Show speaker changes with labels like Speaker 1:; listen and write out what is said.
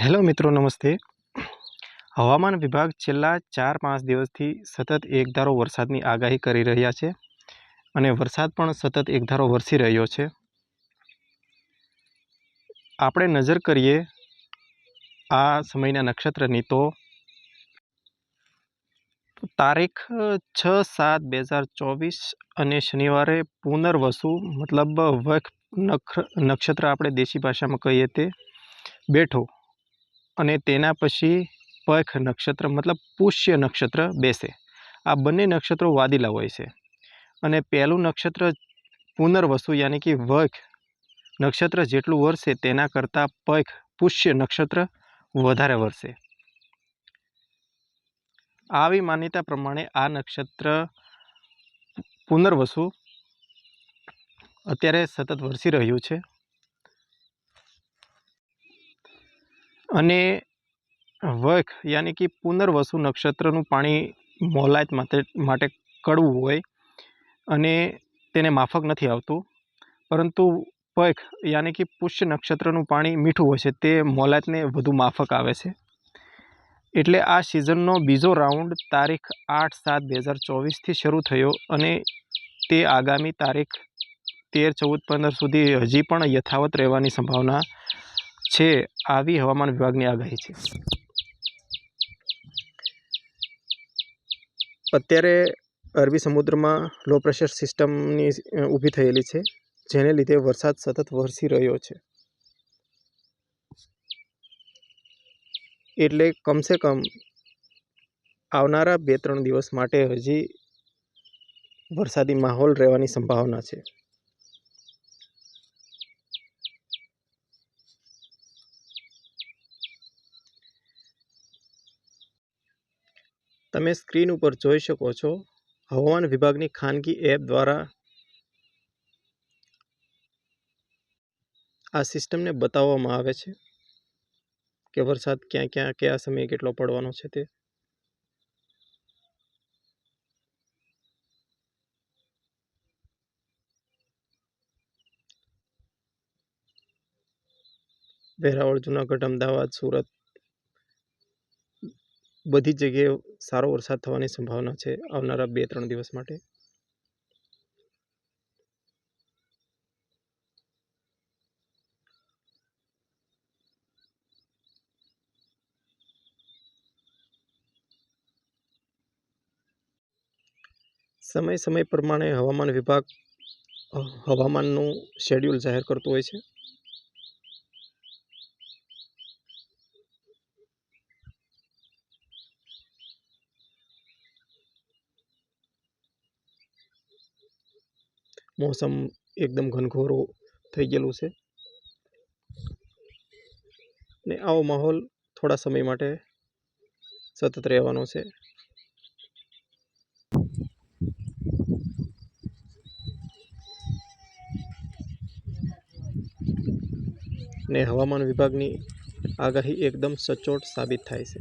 Speaker 1: Hello મિત્રો, નમસ્તે. હવામાન વિભાગ છેલ્લા ચાર પાંચ દિવસથી સતત એકધારો વરસાદની આગાહી કરી રહ્યા છે અને વરસાદ પણ સતત એકધારો વરસી રહ્યો છે. આપણે નજર કરીએ આ સમયના નક્ષત્રની તો તારીખ છ સાત બે હજાર ચોવીસ અને શનિવારે પુનર્વસુ મતલબ વખ નક્ષત્ર આપણે દેશી ભાષામાં કહીએ તે બેઠો અને તેના પછી પખ નક્ષત્ર, મતલબ પુષ્ય નક્ષત્ર બેસે. આ બંને નક્ષત્રો વાદીલા હોય છે. અને પહેલું નક્ષત્ર પુનર્વસુ, યાની કે વખ નક્ષત્ર જેટલું વરસે, તેના કરતાં પખ પુષ્ય નક્ષત્ર વધારે વરસે. આવી માન્યતા પ્રમાણે આ નક્ષત્ર પુનર્વસુ અત્યારે સતત વરસી રહ્યું છે. અને વખ, યાની કે પુનર્વસુ નક્ષત્રનું પાણી મોલાયત માટે માટે કડવું હોય અને તેને માફક નથી આવતું. પરંતુ પખ યાની કે પુષ્ય નક્ષત્રનું પાણી મીઠું હોય છે, તે મોલાયતને વધુ માફક આવે છે. એટલે આ સિઝનનો બીજો રાઉન્ડ તારીખ આઠ સાત બે હજાર ચોવીસથી શરૂ થયો અને તે આગામી તારીખ તેર, ચૌદ, પંદર સુધી હજી પણ યથાવત રહેવાની સંભાવના છે આવી હવામાન વિભાગની આગાહી છે. અત્યારે અરબી સમુદ્રમાં લો પ્રેશર સિસ્ટમની ઊભી થયેલી છે, જેને લીધે વરસાદ સતત વરસી રહ્યો છે. એટલે કમસે કમ આવનારા બે ત્રણ દિવસ માટે હજી વરસાદી માહોલ રહેવાની સંભાવના છે. તમે સ્ક્રીન ઉપર જોઈ શકો છો, હવામાન વિભાગની ખાનગી એપ દ્વારા આ સિસ્ટમને બતાવવામાં આવે છે કે વરસાદ ક્યાં ક્યાં, કયા સમયે કેટલો પડવાનો છે તે. વેરાવળ, જુનાગઢ, અમદાવાદ, સુરત બધી જ જગ્યાએ સારો વરસાદ થવાની સંભાવના છે આવનારા બે ત્રણ દિવસ માટે. સમય સમય પ્રમાણે હવામાન વિભાગ હવામાનનું શેડ્યુલ જાહેર કરતું હોય છે. મોસમ એકદમ ઘનઘોરો થઈ ગયેલું છે. ને આવો માહોલ થોડા સમય માટે સતત રહેવાનો છે. ને હવામાન વિભાગની આગાહી એકદમ સચોટ સાબિત થાય છે.